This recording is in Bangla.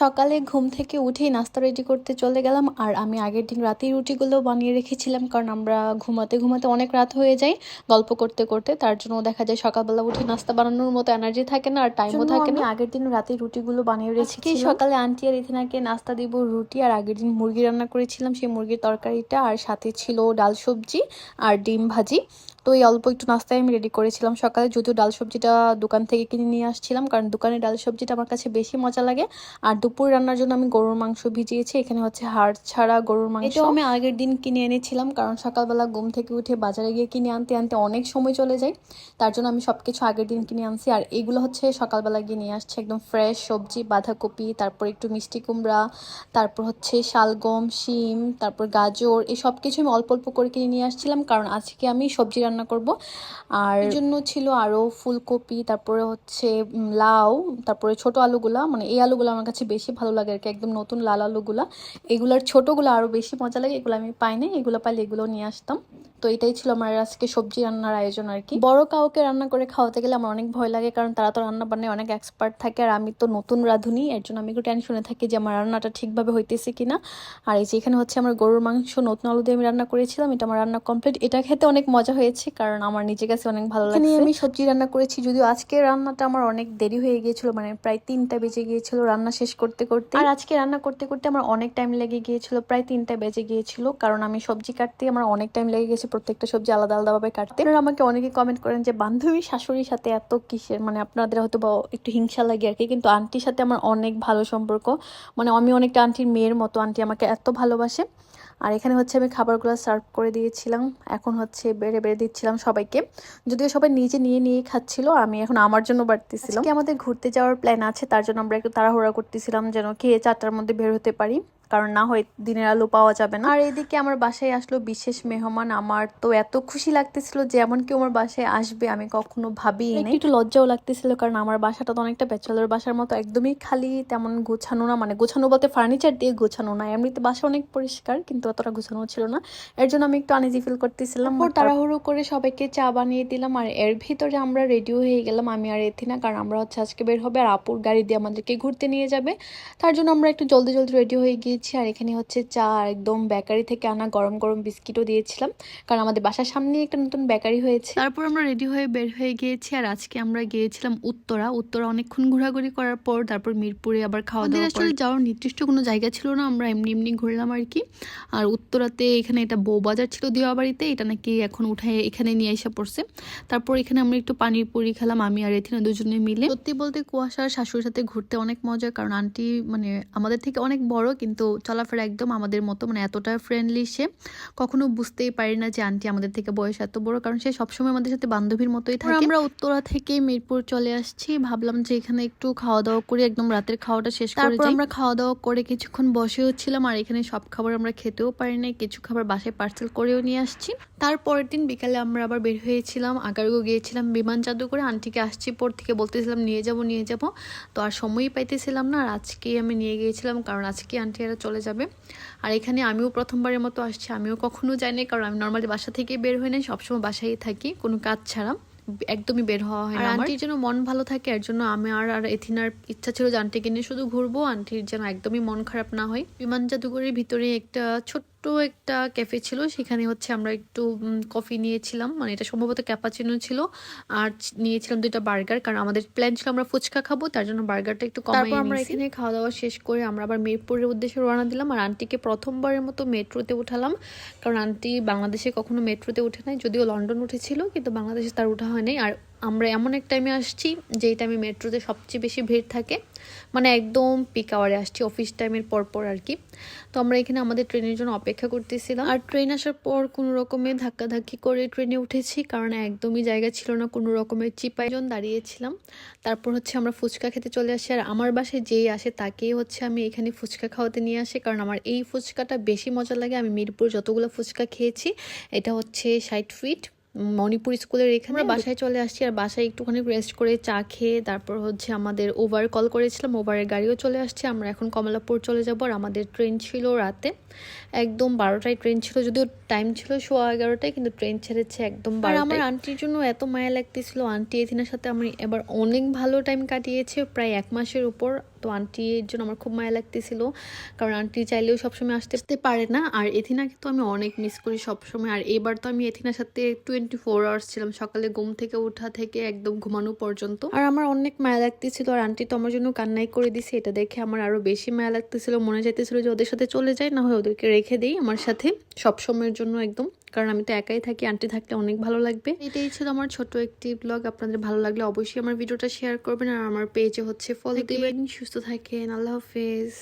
সকালে ঘুম থেকে উঠেই নাস্তা রেডি করতে চলে গেলাম। আর আমি আগের দিন রাতেই রুটিগুলো বানিয়ে রেখেছিলাম কারণ আমরা ঘুমাতে ঘুমাতে অনেক রাত হয়ে যায় গল্প করতে করতে। তার জন্য দেখা যায় সকালবেলা উঠে নাস্তা বানানোর মতো এনার্জি থাকে না আর টাইমও থাকে না। আগের দিন রাতে রুটিগুলো বানিয়ে রেখেছি সকালে আন্টি আর ইথিনাকে নাস্তা দিব রুটি আর আগের দিন মুরগি রান্না করেছিলাম সেই মুরগির তরকারিটা আর সাথে ছিল ডাল সবজি আর ডিম ভাজি। তো এই অল্প একটু নাস্তায় আমি রেডি করেছিলাম। সকালে যদিও ডাল সবজিটা দোকান থেকে কিনে নিয়ে আসছিলাম, কারণ দোকানে ডাল সবজিটা আমার কাছে বেশি মজা লাগে। আর দুপুর রান্নার জন্য আমি গরুর মাংস ভিজিয়েছি, এখানে হচ্ছে হাড় ছাড়া গরুর মাংস। এটাও আমি আগের দিন কিনে এনেছিলাম, কারণ সকালবেলা ঘুম থেকে উঠে বাজারে গিয়ে কিনে আনতে আনতে অনেক সময় চলে যায়। তার জন্য আমি সব কিছু আগের দিন কিনে আনছি। আর এগুলো হচ্ছে সকালবেলা গিয়ে নিয়ে আসছে, একদম ফ্রেশ সবজি, বাঁধাকপি, তারপর একটু মিষ্টি কুমড়া, তারপর হচ্ছে শালগম, শিম, তারপর গাজর, এই সব কিছু আমি অল্প অল্প করে কিনে নিয়ে আসছিলাম। কারণ আজকে আমি সবজি রান্না করব। আর জন্য ছিল আরও ফুলকপি, তারপরে হচ্ছে লাউ, তারপরে ছোট আলুগুলা মানে এই আলুগুলো আমার কাছে বেশি ভালো লাগে আর কি, একদম নতুন লাল আলুগুলা। এগুলার ছোটোগুলো আরও বেশি মজা লাগে, এগুলো আমি পাই না এগুলো পাইলে এগুলো নিয়ে আসতাম। তো এটাই ছিল আমার আজকে সবজি রান্নার আয়োজন আর কি। বড় কাউকে রান্না করে খাওয়াতে গেলে আমার অনেক ভয় লাগে, কারণ তারা তো রান্না বান্নায় অনেক এক্সপার্ট থাকে, আর আমি তো নতুন রাঁধুনি, এর জন্য আমি একটু টেনশনে থাকি যে আমার রান্নাটা ঠিকভাবে হইতেছে কিনা। আর এই যে এখানে হচ্ছে আমার গরুর মাংস, নতুন আলু দিয়ে আমি রান্না করেছিলাম, এটা আমার রান্না কমপ্লিট এটা খেতে অনেক মজা হয়েছে। কারণ আমার নিজের কাছে অনেক ভালো লাগে আমি সবজি রান্না করেছি যদিও আজকে রান্নাটা আমার অনেক দেরি হয়ে গিয়েছিল মানে প্রায় তিনটা বেজে গিয়েছিল রান্না শেষ করতে করতে। আর আজকে রান্না করতে করতে আমার অনেক টাইম লেগে গিয়েছিল প্রায় তিনটা বেজে গিয়েছিল কারণ আমি সবজি কাটতে আমার অনেক টাইম লেগে গেছে প্রত্যেকটা সবজি আলাদা আলাদাভাবে কাটতে। আপনারা আমাকে অনেকে কমেন্ট করেন যে বান্ধবী শাশুড়ির সাথে এত কিসের মানে আপনাদের হয়তো বা একটু হিংসা লাগে আর কি কিন্তু আন্টির সাথে আমার অনেক ভালো সম্পর্ক। মানে আমি অনেকটা আন্টির মেয়ের মতো আন্টি আমাকে এত ভালোবাসে। আর এখানে হচ্ছে আমি খাবারগুলো সার্ভ করে দিয়েছিলাম। এখন হচ্ছে বেড়ে বেড়ে দিচ্ছিলাম সবাইকে। যদিও সবাই নিজে নিয়ে নিয়ে খাচ্ছিল, আমি এখন আমার জন্য বাড়তেছিলাম। আমাদের ঘুরতে যাওয়ার প্ল্যান আছে, তার জন্য আমরা একটু তাড়াহুড়া করতেছিলাম যেন খেয়ে চারটার মধ্যে বের হতে পারি। কারণ না হয় দিনের আলো পাওয়া যাবে না। আর এদিকে আমার বাসায় আসলো বিশেষ মেহমান। আমার তো এত খুশি লাগতেছিল যে এমন কেউ আমার বাসায় আসবে আমি কখনো ভাবি একটু লজ্জাও লাগতেছিল কারণ আমার বাসাটা তো অনেকটা ব্যাচেলর বাসার মতো একদমই খালি তেমন গোছানো না মানে গোছানো বলতে ফার্নিচার দিয়ে গোছানো না। এমনিতে বাসা অনেক পরিষ্কার কিন্তু অতটা গোছানো ছিল না। এর জন্য আমি একটু আনিজি ফিল করতেছিলাম। তাড়াহুড়ো করে সবাইকে চা বানিয়ে দিলাম। আর এর ভিতরে আমরা রেডিও হয়ে গেলাম আমি আর এথিনা কারণ আমরা হচ্ছে আজকে বের হবে। আর আপুর গাড়ি দিয়ে আমাদেরকে ঘুরতে নিয়ে যাবে। তার জন্য আমরা একটু জলদি জলদি রেডি হয়ে গিয়েছি আর এখানে হচ্ছে চা আর একদম বেকারি থেকে আনা গরম গরম বিস্কিটও দিয়েছিলাম। কারণ আমাদের বাসার সামনেই একটা নতুন বেকারি হয়েছে। তারপর আমরা রেডি হয়ে বের হয়ে গিয়েছি আর আজকে আমরা গিয়েছিলাম উত্তরা। উত্তরা অনেকক্ষণ ঘোরাঘুরি করার পর তারপর মিরপুরে আবার খাওয়া দাওয়া আসলে যাওয়ার নির্দিষ্ট কোনো জায়গা ছিল না আমরা এমনি এমনি ঘুরলাম আর কি। আর উত্তরাতে এখানে এটা বউবাজার ছিল দিওয়াবাড়িতে এটা নাকি এখন উঠে এখানে নিয়ে এসে পড়ছে। তারপর এখানে আমরা একটু পানির পুরি খেলাম আমি আর এথিনা দুজনে মিলে। সত্যি বলতে কুয়াশার শাশুড়ির সাথে ঘুরতে অনেক মজা কারণ আন্টি মানে আমাদের থেকে অনেক বড় কিন্তু চলাফেরা একদম আমাদের মতো মানে এতটা ফ্রেন্ডলি সে। কখনো বুঝতেই পারি না যে আন্টি আমাদের থেকে বয়স এত বড় কারণ সে সবসময় আমাদের সাথে বান্ধবীর মতোই থাকে। আমরা উত্তরা থেকে মিরপুর চলে আসছি ভাবলাম যে এখানে একটু খাওয়া দাওয়া করে একদম রাতের খাওয়াটা শেষ করে তারপর আমরা খাওয়া দাওয়া করে কিছুক্ষণ বসেও ছিলাম আর এখানে সব খাবার আমরা খেতেও পারি নাই কিছু খাবার বাসায় পার্সেল করেও নিয়ে আসছি। তারপরের দিন বিকালে আমরা আবার বের হয়েছিলাম আগারগো গিয়েছিলাম বিমান জাদু করে আন্টিকে আসছি পর থেকে বলতেছিলাম নিয়ে যাব নিয়ে যাব। তো আর সময়ই পাইতেছিলাম না আর আজকেই আমি নিয়ে গিয়েছিলাম কারণ আজকে আন্টি এরা চলে যাবে। আর এখানে আমিও প্রথমবারের মতো আসছি। আমিও কখনো যাইনি কারণ আমি নর্মালি বাসা থেকে বের হই নাই সবসময় বাসায় থাকি কোনো কাজ ছাড়া। একদমই বের হওয়া হয় না আন্টির যেন মন ভালো থাকে এর জন্য আমি আর আর এথিনার ইচ্ছা ছিল যে আন্টিকে নিয়ে শুধু ঘুরবো। আন্টির যেন একদমই মন খারাপ না হয়। বিমান জাদুঘরের ভিতরে একটা ছোট্ট একটা ক্যাফে ছিল। সেখানে হচ্ছে আমরা একটু কফি নিয়েছিলাম। মানে এটা সম্ভবত ক্যাপাচিনো ছিল। আর নিয়েছিলাম দুইটা বার্গার। কারণ আমাদের প্ল্যান ছিল আমরা ফুচকা খাব তার জন্য বার্গারটা একটু কমাই আমরা এখানে খাওয়া দাওয়া শেষ করে আমরা আবার মিরপুরের উদ্দেশ্যে রওনা দিলাম। আর আন্টিকে প্রথমবারের মতো মেট্রোতে উঠালাম। কারণ আন্টি বাংলাদেশে কখনো মেট্রোতে উঠে নাই। যদিও লন্ডন উঠেছিল কিন্তু বাংলাদেশে তার উঠা হয় নাই। আর আমরা এমন এক টাইমে আসছি, যেই টাইমে মেট্রোতে সবচেয়ে বেশি ভিড় থাকে। মানে একদম পিক আওয়ারে আসছি অফিস টাইমের পর পর আর কি। তো আমরা এখানে আমাদের ট্রেনের জন্য অপেক্ষা করতেছিলাম। আর ট্রেন আসার পর কোনো রকমের ধাক্কাধাক্কি করে ট্রেনে উঠেছি, কারণ একদমই জায়গা ছিল না, কোনো রকমের চিপাই জন দাঁড়িয়েছিলাম। তারপর হচ্ছে আমরা ফুচকা খেতে চলে আসি, আর আমার বাসায় যেই আসে তাকেই হচ্ছে আমি এখানে ফুচকা খাওয়াতে নিয়ে আসি, কারণ আমার এই ফুচকাটা বেশি মজা লাগে। আমি মিরপুর যতগুলো ফুচকা খেয়েছি, এটা হচ্ছে ষাট ফিট মণিপুর স্কুলের এখানে আমরা বাসায় চলে আসছি আর বাসায় একটুখানি রেস্ট করে চা খেয়ে তারপর হচ্ছে আমাদের ওভার কল করেছিলাম ওভারের গাড়িও চলে আসছে। আমরা এখন কমলাপুর চলে যাব আর আমাদের ট্রেন ছিল রাতে। একদম বারোটায় ট্রেন ছিল যদিও টাইম ছিল সোয়া এগারোটায় কিন্তু ট্রেন ছেড়েছে একদম আর আমার আন্টির জন্য এত মায়া লাগতেছিল। আন্টি এদিনের সাথে আমি এবার অনেক ভালো টাইম কাটিয়েছে প্রায় এক মাসের উপর। তো আন্টির জন্য আমার খুব মায়া লাগতেছিল কারণ আন্টি চাইলেও সবসময় আসতে আসতে পারে না। আর এথিনাকে তো আমি অনেক মিস করি সবসময়। আর এবার তো আমি এথিনার সাথে টোয়েন্টি ফোর আওয়ার্স ছিলাম। সকালে ঘুম থেকে ওঠা থেকে একদম ঘুমানো পর্যন্ত। আর আমার অনেক মায়া লাগতেছিল আর আন্টি তো আমার জন্য কান্নাই করে দিছে। এটা দেখে আমার আরও বেশি মায়া লাগতেছিল মনে চাইতেছিল যে ওদের সাথে চলে যাই না হয় ওদেরকে রেখে দেই আমার সাথে সব সময়ের জন্য একদম। কারণ আমি তো একাই থাকি আন্টি থাকলে অনেক ভালো লাগবে। এটাই ছিল আমার ছোট একটি ব্লগ আপনাদের ভালো লাগলে অবশ্যই আমার ভিডিওটা শেয়ার করবেন। আর আমার পেজে হচ্ছে ফলো দিবেন। সুস্থ থাকেন আল্লাহ হাফেজ।